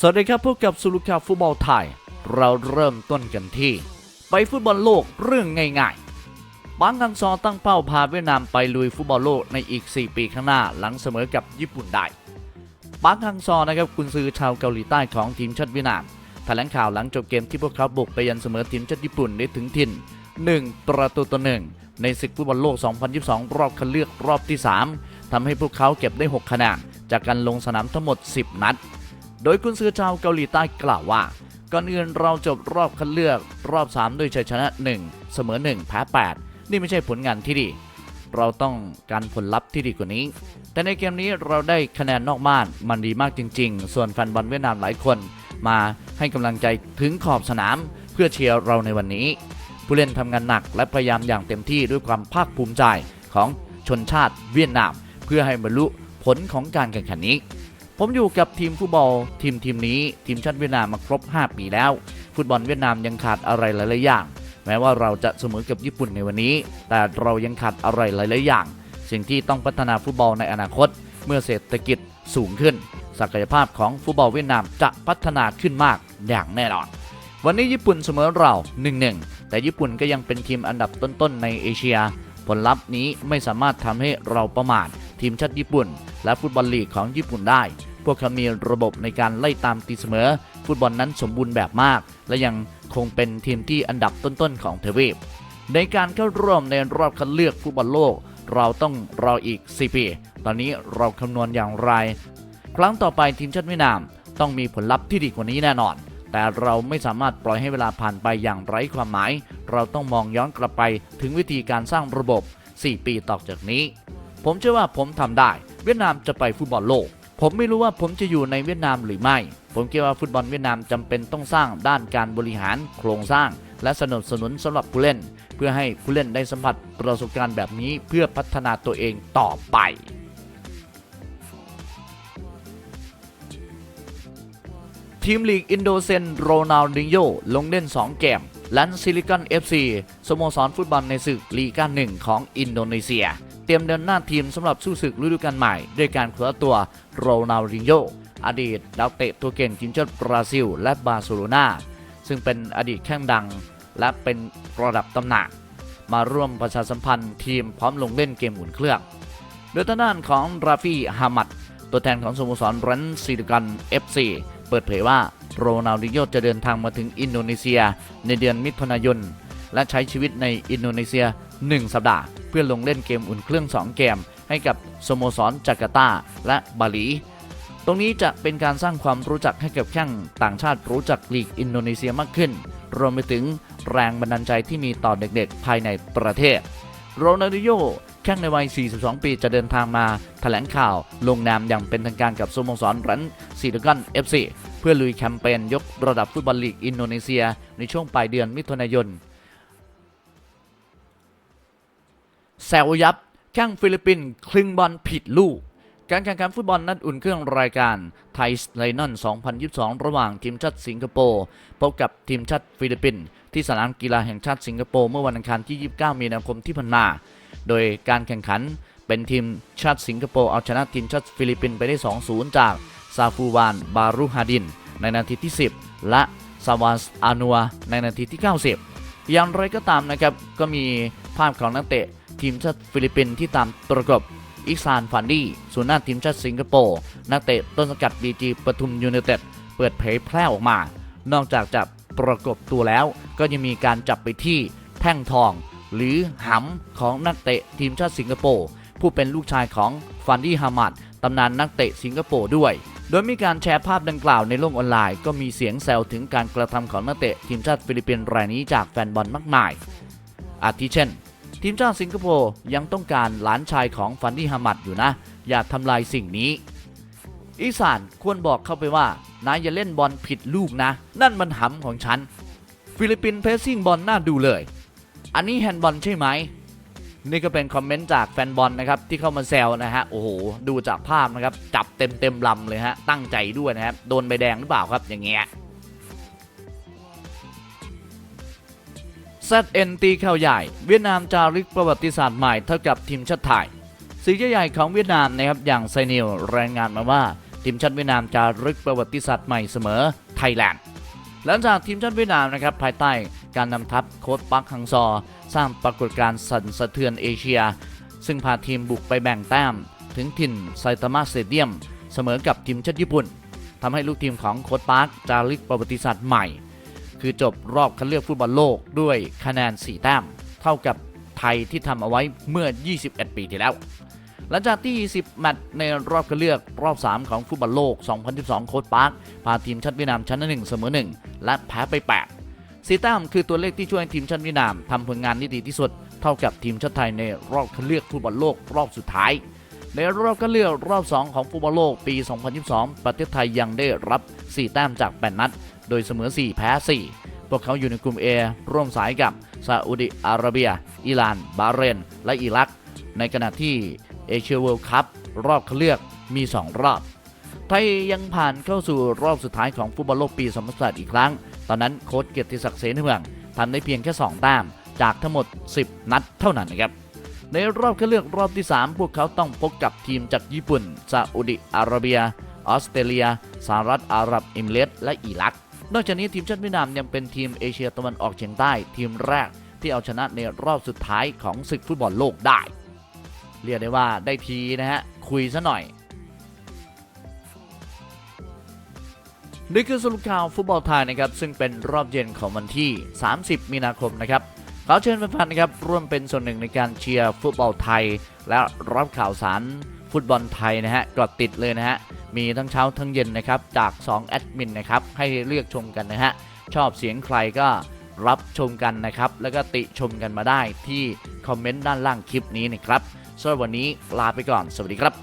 สวัสดีครับพบกับสุลุคาฟุตบอลไทย เราเริ่มต้นกันที่ ไปฟุตบอลโลกเรื่องง่ายๆบางกังซอตั้งเป้าพาเวียดนามไปลุยฟุตบอลโลกในอีก 4 ปีข้างหน้าหลังเสมอกับญี่ปุ่นได้บางกังซอนะครับกุนซือชาวเกาหลีใต้ของทีมชาติเวียดนามแถลงข่าวหลังจบเกมที่พวกเขาบุกไปยันเสมอทีมชาติญี่ปุ่นได้ถึงถิ่น1 ประตูต่อหนึ่งในศึกฟุตบอลโลก 2022 รอบคัดเลือกรอบที่ 3ทำให้พวกเขาเก็บได้ 6 คะแนนจากการลงสนามทั้งหมด 10 นัด โดยกุนซือชาวเกาหลีใต้กล่าวว่า ก่อนอื่นเราจบรอบคัดเลือกรอบ 3 ด้วยชัยชนะ 1 เสมอ 1 แพ้ 8 นี่ไม่ใช่ผลงานที่ดี เราต้องการผลลัพธ์ที่ดีกว่านี้ แต่ในเกมนี้เราได้คะแนนนอกบ้านมันดีมากจริง ๆ ส่วนแฟนบอลเวียดนามหลายคน มาให้กำลังใจถึงขอบสนามเพื่อเชียร์เราในวันนี้ ผู้เล่นทำงานหนักและพยายามอย่างเต็มที่ด้วยความภาคภูมิใจของชนชาติเวียดนาม เพื่อให้บรรลุผลของการแข่งขันนี้ ผมอยู่กับทีมฟุตบอล ทีมทีมนี้ทีมชาติเวียดนามมาครบ 5 ปีแล้ว ฟุตบอลเวียดนามยังขาดอะไรหลาย ๆ อย่าง แม้ว่าเราจะเสมอกับญี่ปุ่นในวันนี้ แต่เรายังขาดอะไรหลาย ๆ อย่าง สิ่งที่ต้องพัฒนาฟุตบอลในอนาคต เมื่อเศรษฐกิจสูงขึ้น ศักยภาพของฟุตบอลเวียดนามจะพัฒนาขึ้นมากอย่างแน่นอน วันนี้ญี่ปุ่นเสมอเรา 1-1 แต่ญี่ปุ่นก็ยังเป็นทีมอันดับต้น ๆ ในเอเชีย ผลลัพธ์นี้ไม่สามารถทำให้เราประมาททีมชาติญี่ปุ่น และฟุตบอลลีกของญี่ปุ่นได้ พวกเขามีระบบในการไล่ตามตีเสมอ ฟุตบอลนั้นสมบูรณ์แบบมาก และยังคงเป็นทีมที่อันดับต้นๆของทวีป ในการเข้าร่วมในรอบคัดเลือกฟุตบอลโลก เราต้องรออีก 4 ปี ตอนนี้เราคำนวณอย่างไร ครั้งต่อไปทีมชาติเวียดนามต้องมีผลลัพธ์ที่ดีกว่านี้แน่นอน แต่เราไม่สามารถปล่อยให้เวลาผ่านไปอย่างไร้ความหมาย เราต้องมองย้อนกลับไปถึงวิธีการสร้างระบบ 4 ปีต่อจากนี้ ผมเชื่อว่าผมทำได้ เวียดนามจะไปฟุตบอลโลก ผมไม่รู้ว่าผมจะอยู่ในเวียดนามหรือไม่ ผมคิดว่าฟุตบอลเวียดนามจำเป็นต้องสร้างด้านการบริหารโครงสร้าง และสนับสนุนสำหรับผู้เล่น เพื่อให้ผู้เล่นได้สัมผัสประสบการณ์แบบนี้เพื่อพัฒนาตัวเองต่อไปทีมลีกอินโดเซนโรนัลดิโยลงเล่น 2 เกมลันซิลิคอน FC สโมสรฟุตบอลในศึกลีกาหนึ่งของอินโดนีเซีย เตรียมเดินหน้าทีมสำหรับสู้ศึกฤดูกาลใหม่ ด้วยการคว้าตัวโรนัลดิโยอดีตดาวเตะตัวเก่งทีมชาติบราซิล และบาร์เซโลนาซึ่งเป็นอดีตแข้งดัง และเป็นระดับตำหนัก มาร่วมประชาสัมพันธ์ทีมพร้อมลงเล่นเกมอุ่นเครื่องโดยทางด้านของราฟี่ฮามัดตัวแทนของสโมสรรันซิลิกัน FC เปิดเผยว่าโรนัลดิโยจะเดินทางมาถึงอินโดนีเซียในเดือนมิถุนายน และใช้ชีวิตในอินโดนีเซีย 1 สัปดาห์ พื่อลงเล่นเกมอุ่นเครื่อง 2 เกม ให้กับสโมสรจาการ์ตาและบาหลี ตรงนี้จะเป็นการสร้างความรู้จักให้กับแข้งต่างชาติรู้จักลีกอินโดนีเซียมากขึ้น รวมไปถึงแรงบันดาลใจที่มีต่อเด็กๆ ภายในประเทศ โรนัลดิโยแข้งในวัย 42 ปีจะเดินทางมาแถลงข่าวลงนามอย่างเป็นทางการกับสโมสรรันซีดกัน FC เพื่อลุยแคมเปญยกระดับฟุตบอลลีกอินโดนีเซียในช่วงปลายเดือนมิถุนายน แซวยับแข้งฟิลิปปินส์คลึงบอลผิดลูก การแข่งขันฟุตบอลนัดอุ่นเครื่องรายการไทยไลนอน 2022 ระหว่างทีมชาติสิงคโปร์พบกับทีมชาติฟิลิปปินส์ที่สนามกีฬาแห่งชาติสิงคโปร์เมื่อวันอังคารที่ 29 มีนาคมที่ผ่านมา โดยการแข่งขันเป็นทีมชาติสิงคโปร์เอาชนะทีมชาติฟิลิปปินส์ไปได้ 2-0 จากซาฟูวาน บารุฮาดิน ในนาทีที่ 10 และซาวาสอานัวในนาทีที่ 90 อย่างไรก็ตามนะครับก็มีภาพของนักเตะ ทีมชาติฟิลิปปินส์ที่ตามประกบอิซานฟันดี้ศูนหน้าทีมชาติสิงคโปร์นักเตะต้นสังกัดบีจีปทุมยูไนเต็ดเปิดเผยแพร่ออกมา นอกจากจะประกบตัวแล้ว ก็ยังมีการจับไปที่แท่งทอง หรือหำของนักเตะทีมชาติสิงคโปร์ผู้เป็นลูกชายของฟันดี้ฮามัดตำนานนักเตะสิงคโปร์ด้วย โดยมีการแชร์ภาพดังกล่าวในโลกออนไลน์ ก็มีเสียงแซวถึงการกระทำของนักเตะทีมชาติฟิลิปปินส์รายนี้จากแฟนบอลมากมาย อาทิเช่น ทีมชาติสิงคโปร์ยังต้องการหลานชายของฟันดี้ฮามัดอยู่นะ อย่าทำลายสิ่งนี้ อีสานควรบอกเข้าไปว่านายอย่าเล่นบอลผิดลูกนะ นั่นมันหำของฉัน ฟิลิปปินส์เพสซิ่งบอลน่าดูเลย อันนี้แฮนด์บอลใช่ไหมนี่ก็เป็นคอมเมนต์จากแฟนบอลนะครับที่เข้ามาแซวนะฮะโอ้โหดูจากภาพนะครับจับเต็มเต็มลำเลยฮะตั้งใจด้วยนะครับโดนใบแดงหรือเปล่าครับอย่างเงี้ย ZN ตีเข้าใหญ่ เวียดนามจารึกประวัติศาสตร์ใหม่เท่ากับทีมชาติไทยสื่อใหญ่ของเวียดนามนะครับอย่างไซนิลรายงานมาว่าทีมชาติเวียดนามจะรึกประวัติศาสตร์ใหม่เสมอไทยแลนด์หลังจากทีมชาติเวียดนามนะครับภายใต้การนำทัพโค้ชปักฮังซอ สร้างปรากฏการณ์สั่นสะเทือนเอเชีย ซึ่งพาทีมบุกไปแบ่งแต้ม ถึงถิ่นไซตามะสเตเดียม เสมอกับทีมชาติญี่ปุ่นทำให้ลูกทีมของโค้ชปาร์คจารึกประวัติศาสตร์ใหม่ คือจบรอบคัดเลือกฟุตบอลโลกด้วยคะแนน 4 แต้ม เท่ากับไทยที่ทำเอาไว้เมื่อ 21 ปีที่แล้ว หลังจากที่ 10 แมตช์ในรอบคัดเลือกรอบ 3 ของฟุตบอลโลก 2012 โค้ชปาร์คพาทีมชาติเวียดนามชนะ1เสมอ1 และแพ้ไป 8 สีแต้มคือตัวเลขที่ช่วยให้ทีมชาติเวียดนามทำผลงานที่ดีที่สุด เท่ากับทีมชาติไทยในรอบคัดเลือกฟุตบอลโลกรอบสุดท้ายในรอบคัดเลือกรอบ 2 ของฟุตบอลโลกปี 2022 ประเทศไทยยังได้รับ 4 แต้มจาก 8 นัด โดยเสมอ 4 แพ้ 4 พวกเขาอยู่ในกลุ่ม A ร่วมสายกับซาอุดิอาระเบีย อิหร่าน บาเรน และอิรัก ในขณะที่เอเชียเวิลด์คัพรอบคัดเลือกมี 2 รอบ ไทยยังผ่านเข้าสู่รอบสุดท้ายของฟุตบอลโลกปี 2018 อีกครั้ง ตอนนั้นโค้ชเกียรติศักดิ์เสนเมืองทำได้เพียงแค่ 2 แต้ม จากทั้งหมด 10 นัดเท่านั้นนะครับในรอบคัดเลือกรอบที่ 3 พวกเขาต้องพบกับทีมจากญี่ปุ่นซาอุดิอาระเบีย ออสเตรเลียสหรัฐอาหรับเอมิเรตส์และอิรัก นอกจากนี้ทีมชาติเวียดนามยังเป็นทีมเอเชียตะวันออกเฉียงใต้ ทีมแรกที่เอาชนะในรอบสุดท้ายของศึกฟุตบอลโลกได้ เรียกได้ว่าได้ทีนะฮะ คุยซะหน่อย นี่คือสรุปข่าวฟุตบอลไทยนะครับ ซึ่งเป็นรอบเย็นของวันที่ 30 มีนาคมนะครับขอเชิญแฟนๆนะครับร่วมเป็นส่วนหนึ่งในการเชียร์ฟุตบอลไทย และรับข่าวสารฟุตบอลไทยนะฮะกดติดเลยนะฮะ มีทั้งเช้าทั้งเย็นนะครับ จาก 2 แอดมินนะครับ ให้เลือกชมกันนะฮะ ชอบเสียงใครก็รับชมกันนะครับ แล้วก็ติชมกันมาได้ที่คอมเมนต์ด้านล่างคลิปนี้นะครับสำหรับวันนี้ลาไปก่อน สวัสดีครับ